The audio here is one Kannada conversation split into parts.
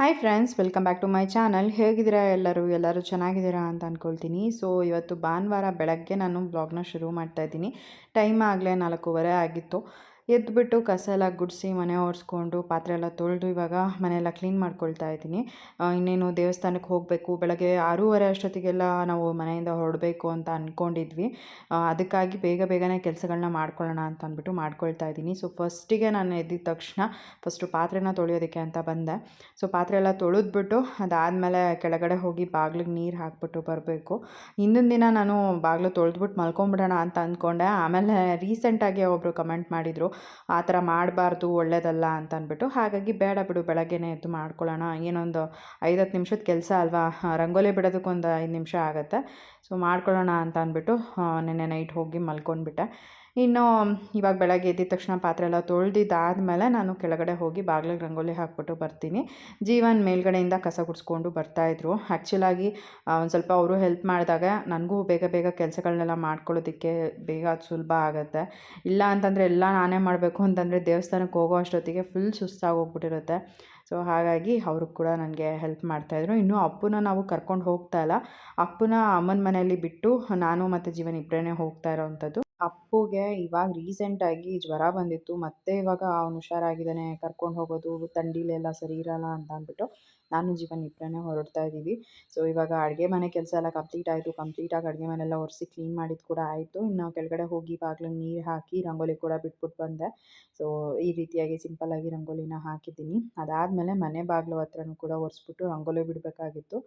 Hi friends welcome back to my channel ಹೇಗಿದ್ದೀರಾ ಎಲ್ಲರೂ? ಎಲ್ಲರೂ ಚೆನ್ನಾಗಿದ್ದೀರಾ ಅಂತ ಅಂದ್ಕೊಳ್ತೀನಿ ಸೊ ಇವತ್ತು ಭಾನುವಾರ ಬೆಳಗ್ಗೆ ನಾನು ಬ್ಲಾಗ್ನ ಶುರು ಮಾಡ್ತಾ ಇದ್ದೀನಿ. ಟೈಮ್ ಆಗಲೇ ನಾಲ್ಕೂವರೆ ಆಗಿತ್ತು. ಎದ್ದುಬಿಟ್ಟು ಕಸ ಎಲ್ಲ ಗುಡಿಸಿ ಮನೆ ಒರೆಸ್ಕೊಂಡು ಪಾತ್ರೆ ಎಲ್ಲ ತೊಳೆದು ಇವಾಗ ಮನೆಯೆಲ್ಲ ಕ್ಲೀನ್ ಮಾಡ್ಕೊಳ್ತಾ ಇದ್ದೀನಿ. ಇನ್ನೇನು ದೇವಸ್ಥಾನಕ್ಕೆ ಹೋಗಬೇಕು, ಬೆಳಗ್ಗೆ ಆರೂವರೆ ಅಷ್ಟೊತ್ತಿಗೆಲ್ಲ ನಾವು ಮನೆಯಿಂದ ಹೊರಡಬೇಕು ಅಂತ ಅಂದ್ಕೊಂಡಿದ್ವಿ ಅದಕ್ಕಾಗಿ ಬೇಗ ಬೇಗನೆ ಕೆಲಸಗಳನ್ನ ಮಾಡ್ಕೊಳ್ಳೋಣ ಅಂತ ಅಂದ್ಬಿಟ್ಟು ಮಾಡ್ಕೊಳ್ತಾ ಇದ್ದೀನಿ. ಸೊ ಫಸ್ಟಿಗೆ ನಾನು ಎದ್ದಿದ ತಕ್ಷಣ ಫಸ್ಟು ಪಾತ್ರೆನ ತೊಳೆಯೋದಕ್ಕೆ ಅಂತ ಬಂದೆ. ಸೊ ಪಾತ್ರೆ ಎಲ್ಲ ತೊಳೆದ್ಬಿಟ್ಟು ಅದಾದಮೇಲೆ ಕೆಳಗಡೆ ಹೋಗಿ ಬಾಗಿಲಿಗೆ ನೀರು ಹಾಕ್ಬಿಟ್ಟು ಬರಬೇಕು. ಹಿಂದಿನ ದಿನ ನಾನು ಬಾಗಿಲು ತೊಳೆದ್ಬಿಟ್ಟು ಮಲ್ಕೊಂಬಿಡೋಣ ಅಂತ ಅಂದ್ಕೊಂಡೆ. ಆಮೇಲೆ ರೀಸೆಂಟಾಗಿ ಒಬ್ಬರು ಕಮೆಂಟ್ ಮಾಡಿದರು ಆ ಥರ ಮಾಡಬಾರ್ದು ಒಳ್ಳೆಯದಲ್ಲ ಅಂತ ಅಂದ್ಬಿಟ್ಟು, ಹಾಗಾಗಿ ಬೇಡ ಬಿಡು, ಬೆಳಗ್ಗೆನೇ ಎದ್ದು ಮಾಡ್ಕೊಳ್ಳೋಣ, ಏನೊಂದು ಐದು ಹತ್ತು ನಿಮಿಷದ ಕೆಲಸ ಅಲ್ವಾ? ರಂಗೋಲಿ ಬಿಡೋದಕ್ಕೊಂದು ಐದು ನಿಮಿಷ ಆಗುತ್ತೆ. ಸೊ ಮಾಡ್ಕೊಳ್ಳೋಣ ಅಂತ ಅಂದ್ಬಿಟ್ಟು ನೆನ್ನೆ ನೈಟ್ ಹೋಗಿ ಮಲ್ಕೊಂಡ್ಬಿಟ್ಟೆ. ಇನ್ನು ಇವಾಗ ಬೆಳಗ್ಗೆ ಎದ್ದಿದ ತಕ್ಷಣ ಪಾತ್ರೆ ಎಲ್ಲ ತೊಳೆದಿದ್ದಾದಮೇಲೆ ನಾನು ಕೆಳಗಡೆ ಹೋಗಿ ಬಾಗಿಲಿಗೆ ರಂಗೋಲಿ ಹಾಕ್ಬಿಟ್ಟು ಬರ್ತೀನಿ. ಜೀವನ್ ಮೇಲ್ಗಡೆಯಿಂದ ಕಸ ಗುಡಿಸ್ಕೊಂಡು ಬರ್ತಾಯಿದ್ರು ಆ್ಯಕ್ಚುಲಾಗಿ ಒಂದು ಸ್ವಲ್ಪ ಅವರು ಹೆಲ್ಪ್ ಮಾಡಿದಾಗ ನನಗೂ ಬೇಗ ಬೇಗ ಕೆಲಸಗಳನ್ನೆಲ್ಲ ಮಾಡ್ಕೊಳ್ಳೋದಕ್ಕೆ ಬೇಗ ಸುಲಭ ಆಗುತ್ತೆ. ಇಲ್ಲ ಅಂತಂದರೆ ಎಲ್ಲ ನಾನೇ ಮಾಡಬೇಕು ಅಂತಂದರೆ ದೇವಸ್ಥಾನಕ್ಕೆ ಹೋಗೋ ಅಷ್ಟೊತ್ತಿಗೆ ಫುಲ್ ಸುಸ್ತಾಗಿ ಹೋಗ್ಬಿಟ್ಟಿರುತ್ತೆ ಸೊ ಹಾಗಾಗಿ ಅವರು ಕೂಡ ನನಗೆ ಹೆಲ್ಪ್ ಮಾಡ್ತಾಯಿದ್ರು ಇನ್ನು ಅಪ್ಪನ ನಾವು ಕರ್ಕೊಂಡು ಹೋಗ್ತಾ ಇಲ್ಲ. ಅಪ್ಪನ ಅಮ್ಮನ ಮನೆಯಲ್ಲಿ ಬಿಟ್ಟು ನಾನು ಮತ್ತು ಜೀವನ್ ಇಬ್ಬರೇ ಹೋಗ್ತಾ ಇರೋವಂಥದ್ದು. ಅಪ್ಪುಗೆ ಇವಾಗ ರೀಸೆಂಟಾಗಿ ಜ್ವರ ಬಂದಿತ್ತು. ಮತ್ತೆ ಇವಾಗ ಅವನು ಹುಷಾರಾಗಿದ್ದಾನೆ, ಕರ್ಕೊಂಡು ಹೋಗೋದು ಥಂಡಿಲೆಲ್ಲ ಸರಿ ಇರಲ್ಲ ಅಂತ ಅಂದ್ಬಿಟ್ಟು ನಾನು ಜೀವನ ಇಬ್ಬರೇ ಹೊರಡ್ತಾ ಇದ್ದೀವಿ. ಸೊ ಇವಾಗ ಅಡುಗೆ ಮನೆ ಕೆಲಸ ಎಲ್ಲ ಕಂಪ್ಲೀಟ್ ಆಯಿತು. ಕಂಪ್ಲೀಟಾಗಿ ಅಡುಗೆ ಮನೆಯೆಲ್ಲ ಒರೆಸಿ ಕ್ಲೀನ್ ಮಾಡಿದ್ದು ಕೂಡ ಆಯಿತು. ಇನ್ನು ಕೆಳಗಡೆ ಹೋಗಿ ಬಾಗಿಲಿಗೆ ನೀರು ಹಾಕಿ ರಂಗೋಲಿ ಕೂಡ ಬಿಟ್ಬಿಟ್ಟು ಬಂದೆ. ಸೊ ಈ ರೀತಿಯಾಗಿ ಸಿಂಪಲ್ಲಾಗಿ ರಂಗೋಲಿನ ಹಾಕಿದ್ದೀನಿ. ಅದಾದಮೇಲೆ ಮನೆ ಬಾಗಿಲು ಹತ್ರನೂ ಕೂಡ ಒರೆಸ್ಬಿಟ್ಟು ರಂಗೋಲಿ ಬಿಡಬೇಕಾಗಿತ್ತು.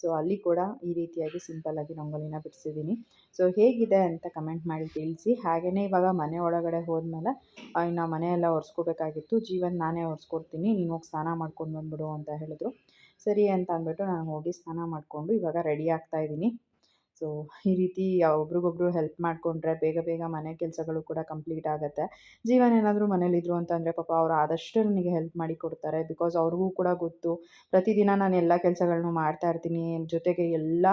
ಸೊ ಅಲ್ಲಿ ಕೂಡ ಈ ರೀತಿಯಾಗಿ ಸಿಂಪಲ್ಲಾಗಿ ರಂಗೋಲಿನ ಬಿಡಿಸಿದ್ದೀನಿ. ಸೊ ಹೇಗಿದೆ ಅಂತ ಕಮೆಂಟ್ ಮಾಡಿ ತಿಳಿಸಿ. ಹಾಗೆಯೇ ಇವಾಗ ಮನೆ ಒಳಗಡೆ ಹೋದ್ಮೇಲೆ ಇನ್ನು ಮನೆಯೆಲ್ಲ ಒರೆಸ್ಕೋಬೇಕಾಗಿತ್ತು. ಜೀವನ ನಾನೇ ಒರೆಸ್ಕೊಡ್ತೀನಿ. ನೀನು ಹೋಗಿ ಸ್ನಾನ ಮಾಡ್ಕೊಂಡು ಬಂದ್ಬಿಡು ಅಂತ ಹೇಳಿದ್ರು. ಸರಿ ಅಂತ ಅಂದ್ಬಿಟ್ಟು ನಾನು ಹೋಗಿ ಸ್ನಾನ ಮಾಡಿಕೊಂಡು ಇವಾಗ ರೆಡಿ ಆಗ್ತಾ ಇದ್ದೀನಿ. ಸೊ, ಈ ರೀತಿ ಒಬ್ರಿಗೊಬ್ರು ಹೆಲ್ಪ್ ಮಾಡಿಕೊಂಡ್ರೆ ಬೇಗ ಬೇಗ ಮನೆ ಕೆಲಸಗಳು ಕೂಡ ಕಂಪ್ಲೀಟ್ ಆಗುತ್ತೆ. ಜೀವನ ಏನಾದರೂ ಮನೇಲಿದ್ರು ಅಂತಂದರೆ ಪಾಪ ಅವ್ರು ಆದಷ್ಟು ನನಗೆ ಹೆಲ್ಪ್ ಮಾಡಿ ಕೊಡ್ತಾರೆ. ಬಿಕಾಸ್ ಅವ್ರಿಗೂ ಕೂಡ ಗೊತ್ತು, ಪ್ರತಿದಿನ ನಾನು ಎಲ್ಲ ಕೆಲಸಗಳನ್ನು ಮಾಡ್ತಾ ಇರ್ತೀನಿ ಜೊತೆಗೆ ಎಲ್ಲ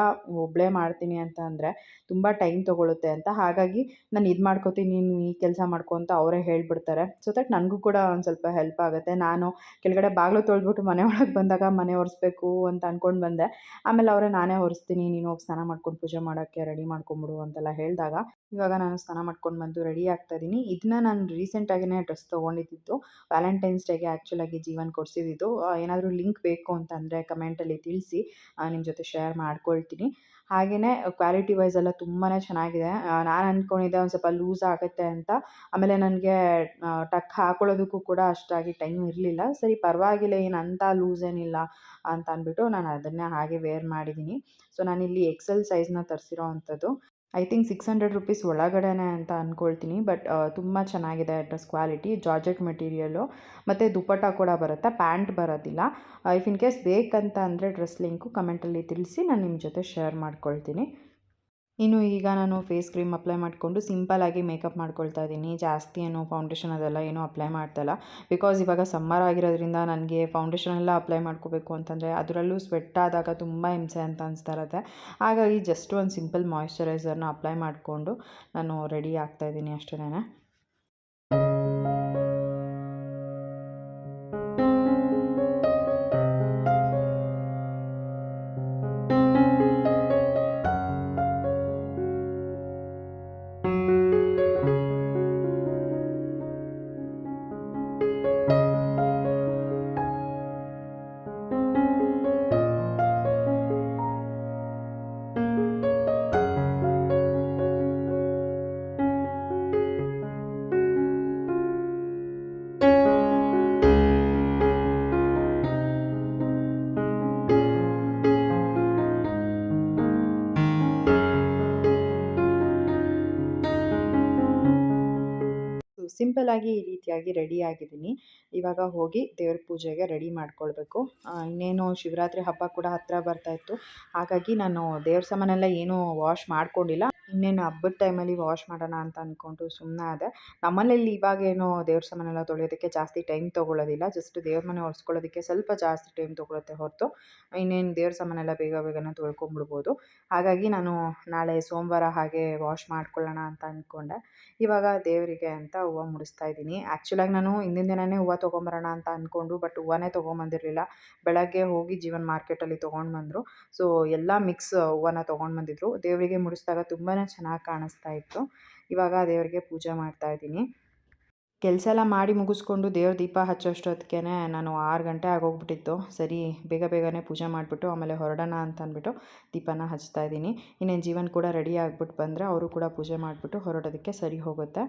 ಒಬ್ಬಳೇ ಮಾಡ್ತೀನಿ ಅಂತ ಅಂದರೆ ತುಂಬ ಟೈಮ್ ತೊಗೊಳುತ್ತೆ ಅಂತ. ಹಾಗಾಗಿ ನಾನು ಇದು ಮಾಡ್ಕೋತೀನಿ, ನೀನು ಈ ಕೆಲಸ ಮಾಡ್ಕೊ ಅಂತ ಅವರೇ ಹೇಳಿಬಿಡ್ತಾರೆ. ಸೊ ದಟ್ ನನಗೂ ಕೂಡ ಒಂದು ಸ್ವಲ್ಪ ಹೆಲ್ಪ್ ಆಗುತ್ತೆ. ನಾನು ಕೆಳಗಡೆ ಬಾಗಿಲು ತೊಳೆದ್ಬಿಟ್ಟು ಮನೆ ಒಳಗೆ ಬಂದಾಗ ಮನೆ ಒರೆಸ್ಬೇಕು ಅಂತ ಅಂದ್ಕೊಂಡು ಬಂದೆ. ಆಮೇಲೆ ಅವರೇ ನಾನೇ ಒರೆಸ್ತೀನಿ, ನೀನು ಹೋಗಿ ಸ್ನಾನ ಮಾಡ್ಕೊಂಡು ಪೂಜೆ ಪೂಜೆ ಮಾಡೋಕ್ಕೆ ರೆಡಿ ಮಾಡ್ಕೊಂಬಿಡು ಅಂತೆಲ್ಲ ಹೇಳಿದಾಗ ಇವಾಗ ನಾನು ಸ್ನಾನ ಮಾಡ್ಕೊಂಡು ಬಂದು ರೆಡಿ ಆಗ್ತಾ ಇದ್ದೀನಿ. ಇದನ್ನ ನಾನು ರೀಸೆಂಟಾಗಿನೇ ಡ್ರೆಸ್ ತೊಗೊಂಡಿದ್ದು. ವ್ಯಾಲೆಂಟೈನ್ಸ್ ಡೇಗೆ ಆ್ಯಕ್ಚುಲಾಗಿ ಜೀವನ್ ಕೊಡಿಸಿದ್ದು. ಏನಾದರೂ ಲಿಂಕ್ ಬೇಕು ಅಂತಂದರೆ ಕಮೆಂಟಲ್ಲಿ ತಿಳಿಸಿ ನಿಮ್ಮ ಜೊತೆ ಶೇರ್ ಮಾಡ್ಕೊಳ್ತೀನಿ. ಹಾಗೆಯೇ ಕ್ವಾಲಿಟಿ ವೈಸ್ ಎಲ್ಲ ತುಂಬಾ ಚೆನ್ನಾಗಿದೆ. ನಾನು ಅಂದ್ಕೊಂಡಿದ್ದೆ ಒಂದು ಸ್ವಲ್ಪ ಲೂಸ್ ಆಗುತ್ತೆ ಅಂತ. ಆಮೇಲೆ ನನಗೆ ಟಕ್ ಹಾಕೊಳ್ಳೋದಕ್ಕೂ ಕೂಡ ಅಷ್ಟಾಗಿ ಟೈಮ್ ಇರಲಿಲ್ಲ. ಸರಿ, ಪರವಾಗಿಲ್ಲ, ಏನು ಅಂತ ಲೂಸ್ ಏನಿಲ್ಲ ಅಂತ ಅಂದ್ಬಿಟ್ಟು ನಾನು ಅದನ್ನೇ ಹಾಗೆ ವೇರ್ ಮಾಡಿದ್ದೀನಿ. ಸೊ ನಾನಿಲ್ಲಿ ಎಕ್ಸೆಲ್ ಸೈಜ್ನ ತರಿಸಿರೋ ಅಂಥದ್ದು. I think six hundred rupees ಒಳಗಡೆನೆ ಅಂತ ಅಂದ್ಕೊಳ್ತೀನಿ ಬಟ್ ತುಂಬ ಚೆನ್ನಾಗಿದೆ ಡ್ರೆಸ್ ಕ್ವಾಲಿಟಿ ಜಾರ್ಜೆಟ್ ಮೆಟೀರಿಯಲ್ಲು ಮತ್ತು ದುಪ್ಪಟ್ಟ ಕೂಡ ಬರುತ್ತೆ ಪ್ಯಾಂಟ್ ಬರೋದಿಲ್ಲ. ಇಫ್ ಇನ್ ಕೇಸ್ ಬೇಕಂತ ಅಂದರೆ ಡ್ರೆಸ್ ಲಿಂಕು ಕಮೆಂಟಲ್ಲಿ ತಿಳಿಸಿ, ನಾನು ನಿಮ್ಮ ಜೊತೆ ಶೇರ್ ಮಾಡ್ಕೊಳ್ತೀನಿ. ಇನ್ನು ಈಗ ನಾನು ಫೇಸ್ ಕ್ರೀಮ್ ಅಪ್ಲೈ ಮಾಡಿಕೊಂಡು ಸಿಂಪಲ್ಲಾಗಿ ಮೇಕಪ್ ಮಾಡ್ಕೊಳ್ತಾ ಇದ್ದೀನಿ. ಜಾಸ್ತಿ ಏನು ಫೌಂಡೇಶನ್ ಅದೆಲ್ಲ ಏನೂ ಅಪ್ಲೈ ಮಾಡ್ತಾಯಿಲ್ಲ ಬಿಕಾಸ್ ಇವಾಗ ಸಮ್ಮರ್ ಆಗಿರೋದ್ರಿಂದ ನನಗೆ ಫೌಂಡೇಶನ್ ಎಲ್ಲ ಅಪ್ಲೈ ಮಾಡ್ಕೋಬೇಕು ಅಂತಂದರೆ ಅದರಲ್ಲೂ ಸ್ವೆಟ್ ಆದಾಗ ತುಂಬ ಹಿಂಸೆ ಅಂತ ಅನಿಸ್ತಾ ಇರುತ್ತೆ. ಹಾಗಾಗಿ ಜಸ್ಟ್ ಒಂದು ಸಿಂಪಲ್ ಮಾಯಿಶ್ಚರೈಸರ್ನ ಅಪ್ಲೈ ಮಾಡಿಕೊಂಡು ನಾನು ರೆಡಿ ಆಗ್ತಾಯಿದ್ದೀನಿ ಅಷ್ಟೇ ಸಿಂಪಲ್ಲಾಗಿ ಈ ರೀತಿಯಾಗಿ ರೆಡಿ ಆಗಿದ್ದೀನಿ. ಇವಾಗ ಹೋಗಿ ದೇವ್ರ ಪೂಜೆಗೆ ರೆಡಿ ಮಾಡ್ಕೊಳ್ಬೇಕು. ಇನ್ನೇನು ಶಿವರಾತ್ರಿ ಹಬ್ಬ ಕೂಡ ಹತ್ತಿರ ಬರ್ತಾಯಿತ್ತು ಹಾಗಾಗಿ ನಾನು ದೇವ್ರ ಸಾಮಾನೆಲ್ಲ ಏನೂ ವಾಶ್ ಮಾಡ್ಕೊಂಡಿಲ್ಲ. ಇನ್ನೇನು ಹಬ್ಬದ ಟೈಮಲ್ಲಿ ವಾಶ್ ಮಾಡೋಣ ಅಂತ ಅಂದ್ಕೊಂಡು ಸುಮ್ಮನೆ ಅದೇ ನಮ್ಮಲ್ಲಿ ಇವಾಗ ಇವಾಗೇನು ದೇವ್ರ ಸಾಮಾನೆಲ್ಲ ತೊಳೆಯೋದಕ್ಕೆ ಜಾಸ್ತಿ ಟೈಮ್ ತೊಗೊಳ್ಳೋದಿಲ್ಲ. ಜಸ್ಟ್ ದೇವ್ರ ಮನೆ ಒರೆಸ್ಕೊಳ್ಳೋದಕ್ಕೆ ಸ್ವಲ್ಪ ಜಾಸ್ತಿ ಟೈಮ್ ತೊಗೊಳುತ್ತೆ ಹೊರತು. ಇನ್ನೇನು ದೇವ್ರ ಸಾಮಾನೆಲ್ಲ ಬೇಗ ಬೇಗನೆ ತೊಳ್ಕೊಂಬಿಡ್ಬೋದು. ಹಾಗಾಗಿ ನಾನು ನಾಳೆ ಸೋಮವಾರ ಹಾಗೆ ವಾಶ್ ಮಾಡ್ಕೊಳ್ಳೋಣ ಅಂತ ಅಂದ್ಕೊಂಡೆ ಇವಾಗ ದೇವರಿಗೆ ಅಂತ ಹೂವು ಮುಡಿಸ್ತಾ ಇದ್ದೀನಿ. ಆ್ಯಕ್ಚುಲಾಗಿ ನಾನು ಹಿಂದಿನ ದಿನವೇ ಹೂವು ತೊಗೊಂಬರೋಣ ಅಂತ ಅಂದ್ಕೊಂಡು ಬಟ್ ಹೂವನೇ ತೊಗೊಂಬಂದಿರಲಿಲ್ಲ. ಬೆಳಗ್ಗೆ ಹೋಗಿ ಜೀವನ್ ಮಾರ್ಕೆಟಲ್ಲಿ ತೊಗೊಂಡು ಬಂದರು ಸೊ ಎಲ್ಲ ಮಿಕ್ಸ್ ಹೂವನ್ನ ತೊಗೊಂಡು ಬಂದಿದ್ರು ದೇವರಿಗೆ ಮುಡಿಸಿದಾಗ ತುಂಬಾ ಚೆನ್ನಾಗಿ ಕಾಣಿಸ್ತಾ ಇತ್ತು. ಇವಾಗ ದೇವರಿಗೆ ಪೂಜೆ ಮಾಡ್ತಾ ಇದ್ದೀನಿ. ಕೆಲಸ ಎಲ್ಲ ಮಾಡಿ ಮುಗಿಸ್ಕೊಂಡು ದೇವ್ರ ದೀಪ ಹಚ್ಚೋಷ್ಟೊತ್ತಿಗೆ ನಾನು ಆರು ಗಂಟೆ ಆಗೋಗ್ಬಿಟ್ಟಿತ್ತು. ಸರಿ, ಬೇಗ ಬೇಗನೆ ಪೂಜೆ ಮಾಡಿಬಿಟ್ಟು, ಆಮೇಲೆ ಹೊರಡೋಣ ಅಂತ ಅಂದ್ಬಿಟ್ಟು ದೀಪನ ಹಚ್ತಾ ಇದ್ದೀನಿ. ಇನ್ನೇನು ಜೀವನ್ ಕೂಡ ರೆಡಿ ಆಗಿಬಿಟ್ಟು ಬಂದರೆ ಅವರು ಕೂಡ ಪೂಜೆ ಮಾಡಿಬಿಟ್ಟು ಹೊರಡೋದಕ್ಕೆ ಸರಿ ಹೋಗುತ್ತೆ.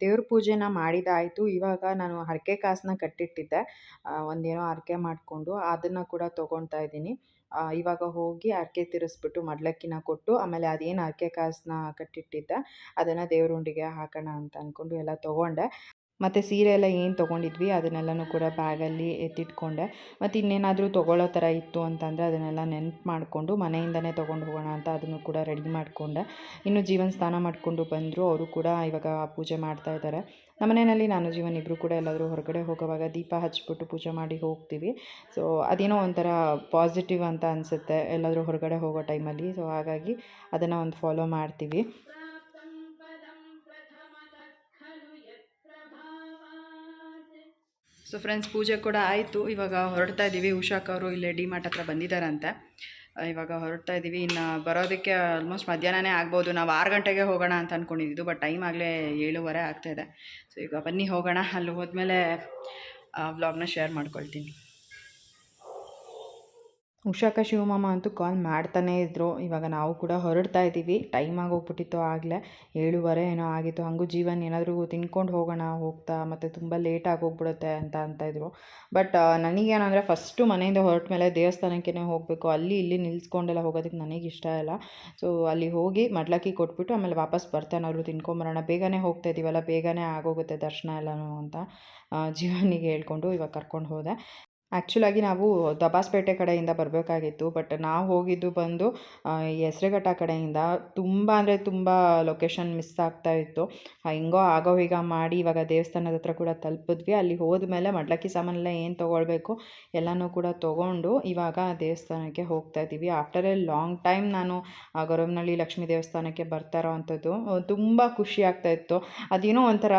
ದೇವ್ರ ಪೂಜೆನ ಮಾಡಿದಾಯಿತು. ಇವಾಗ ನಾನು ಹರಕೆ ಕಾಸನ್ನ ಕಟ್ಟಿಟ್ಟಿದ್ದೆ. ಒಂದೇನೋ ಹರಕೆ ಮಾಡಿಕೊಂಡು ಅದನ್ನು ಕೂಡ ತೊಗೊಳ್ತಾ ಇದ್ದೀನಿ. ಇವಾಗ ಹೋಗಿ ಹರಕೆ ತೀರಿಸ್ಬಿಟ್ಟು ಮಡ್ಲಕ್ಕಿನ ಕೊಟ್ಟು ಆಮೇಲೆ ಅದೇನು ಹರಕೆ ಕಾಸನ್ನ ಕಟ್ಟಿಟ್ಟಿದ್ದೆ, ಅದನ್ನು ದೇವ್ರ ಉಂಡಿಗೆ ಹಾಕೋಣ ಅಂತ ಅಂದ್ಕೊಂಡು ಎಲ್ಲ ತೊಗೊಂಡೆ. ಮತ್ತು ಸೀರೆ ಎಲ್ಲ ಏನು ತೊಗೊಂಡಿದ್ವಿ ಅದನ್ನೆಲ್ಲನೂ ಕೂಡ ಬ್ಯಾಗಲ್ಲಿ ಎತ್ತಿಟ್ಕೊಂಡೆ. ಮತ್ತು ಇನ್ನೇನಾದರೂ ತೊಗೊಳ್ಳೋ ಥರ ಇತ್ತು ಅಂತಂದರೆ ಅದನ್ನೆಲ್ಲ ನೆನಪು ಮಾಡಿಕೊಂಡು ಮನೆಯಿಂದನೇ ತೊಗೊಂಡು ಹೋಗೋಣ ಅಂತ ಅದನ್ನು ಕೂಡ ರೆಡಿ ಮಾಡಿಕೊಂಡೆ. ಇನ್ನು ಜೀವನ ಸ್ನಾನ ಮಾಡಿಕೊಂಡು ಬಂದರು. ಅವರು ಕೂಡ ಇವಾಗ ಪೂಜೆ ಮಾಡ್ತಾ ಇದ್ದಾರೆ ನಮ್ಮನೆಯಲ್ಲಿ ನಾನು, ಜೀವನ ಇಬ್ಬರು ಕೂಡ ಎಲ್ಲಾದರೂ ಹೊರಗಡೆ ಹೋಗೋವಾಗ ದೀಪ ಹಚ್ಚಿಬಿಟ್ಟು ಪೂಜೆ ಮಾಡಿ ಹೋಗ್ತೀವಿ. ಸೊ ಅದೇನೋ ಒಂಥರ ಪಾಸಿಟಿವ್ ಅಂತ ಅನಿಸುತ್ತೆ. ಎಲ್ಲಾದರೂ ಹೊರಗಡೆ ಹೋಗೋ ಟೈಮಲ್ಲಿ ಸೊ ಹಾಗಾಗಿ ಅದನ್ನು ಒಂದು ಫಾಲೋ ಮಾಡ್ತೀವಿ. ಸೊ ಫ್ರೆಂಡ್ಸ್ ಪೂಜೆ ಕೂಡ ಆಯಿತು. ಇವಾಗ ಹೊರಡ್ತಾ ಇದ್ದೀವಿ ಉಷಾಕ್ ಅವರು ಇಲ್ಲೇ ಡಿ ಮಾರ್ಟ್ ಹತ್ರ ಬಂದಿದ್ದಾರಂತೆ. ಇವಾಗ ಹೊರಡ್ತಾ ಇದ್ದೀವಿ ಇನ್ನು ಬರೋದಕ್ಕೆ ಆಲ್ಮೋಸ್ಟ್ ಮಧ್ಯಾಹ್ನನೇ ಆಗ್ಬೋದು. ನಾವು ಆರು ಗಂಟೆಗೆ ಹೋಗೋಣ ಅಂತ ಅಂದ್ಕೊಂಡಿದ್ದು ಬಟ್ ಟೈಮ್ ಆಗಲೇ ಏಳುವರೆ ಆಗ್ತಾಯಿದೆ ಸೊ ಈಗ ಬನ್ನಿ ಹೋಗೋಣ. ಅಲ್ಲಿ ಹೋದ್ಮೇಲೆ ವ್ಲಾಗ್ನ ಶೇರ್ ಮಾಡ್ಕೊಳ್ತೀನಿ. ಉಷಾಕ ಶಿವಮಾಮ ಅಂತೂ ಕಾಲ್ ಮಾಡ್ತಾನೇ ಇದ್ದರು ಇವಾಗ ನಾವು ಕೂಡ ಹೊರಡ್ತಾ ಇದ್ದೀವಿ. ಟೈಮ್ ಆಗೋಗ್ಬಿಟ್ಟಿತ್ತು ಆಗಲೇ. ಏಳುವರೆ ಏನೋ ಆಗಿತ್ತು. ಹಾಗೂ ಜೀವನ್ ಏನಾದರೂ ತಿನ್ಕೊಂಡು ಹೋಗೋಣ, ಹೋಗ್ತಾ, ಮತ್ತು ತುಂಬ ಲೇಟ್ ಆಗೋಗ್ಬಿಡುತ್ತೆ ಅಂತ ಅಂತ ಇದ್ರು. ಬಟ್ ನನಗೇನಂದರೆ ಫಸ್ಟು ಮನೆಯಿಂದ ಹೊರಟ ಮೇಲೆ ದೇವಸ್ಥಾನಕ್ಕೇ ಹೋಗಬೇಕು. ಅಲ್ಲಿ ಇಲ್ಲಿ ನಿಲ್ಸ್ಕೊಂಡೆಲ್ಲ ಹೋಗೋದಕ್ಕೆ ನನಗೆ ಇಷ್ಟ ಇಲ್ಲ. ಸೊ ಅಲ್ಲಿ ಹೋಗಿ ಮಡ್ಲಕ್ಕಿ ಕೊಟ್ಬಿಟ್ಟು ಆಮೇಲೆ ವಾಪಸ್ ಬರ್ತಾನಾದ್ರು ತಿನ್ಕೊಂಬರೋಣ. ಬೇಗನೆ ಹೋಗ್ತಾ ಇದ್ದೀವಲ್ಲ ಬೇಗನೆ ಆಗೋಗುತ್ತೆ ದರ್ಶನ ಎಲ್ಲನೂ ಅಂತ ಜೀವನಿಗೆ ಹೇಳ್ಕೊಂಡು ಇವಾಗ ಕರ್ಕೊಂಡು ಹೋದೆ. ಆ್ಯಕ್ಚುಲಾಗಿ ನಾವು ದಬಾಸ್ಪೇಟೆ ಕಡೆಯಿಂದ ಬರಬೇಕಾಗಿತ್ತು ಬಟ್ ನಾವು ಹೋಗಿದ್ದು ಬಂದು ಹೆಸ್ರೆಘಟ್ಟ ಕಡೆಯಿಂದ ತುಂಬ ಅಂದರೆ ತುಂಬ ಲೊಕೇಶನ್ ಮಿಸ್ ಆಗ್ತಾ ಇತ್ತು. ಹಿಂಗೋ ಆಗೋ ಈಗ ಮಾಡಿ ಇವಾಗ ದೇವಸ್ಥಾನದ ಹತ್ರ ಕೂಡ ತಲುಪಿದ್ವಿ. ಅಲ್ಲಿ ಹೋದ್ಮೇಲೆ ಮಡ್ಲಕ್ಕಿ ಸಾಮಾನೆಲ್ಲ ಏನು ತೊಗೊಳ್ಬೇಕು ಎಲ್ಲನೂ ಕೂಡ ತೊಗೊಂಡು ಇವಾಗ ದೇವಸ್ಥಾನಕ್ಕೆ ಹೋಗ್ತಾ ಇದ್ದೀವಿ ಆಫ್ಟರ್ ಎ ಲಾಂಗ್ ಟೈಮ್ ನಾನು ಗೊರವನಹಳ್ಳಿ ಲಕ್ಷ್ಮೀ ದೇವಸ್ಥಾನಕ್ಕೆ ಬರ್ತಾ ಇರೋವಂಥದ್ದು ತುಂಬ ಖುಷಿ ಆಗ್ತಾ ಇತ್ತು. ಅದೇನೋ ಒಂಥರ,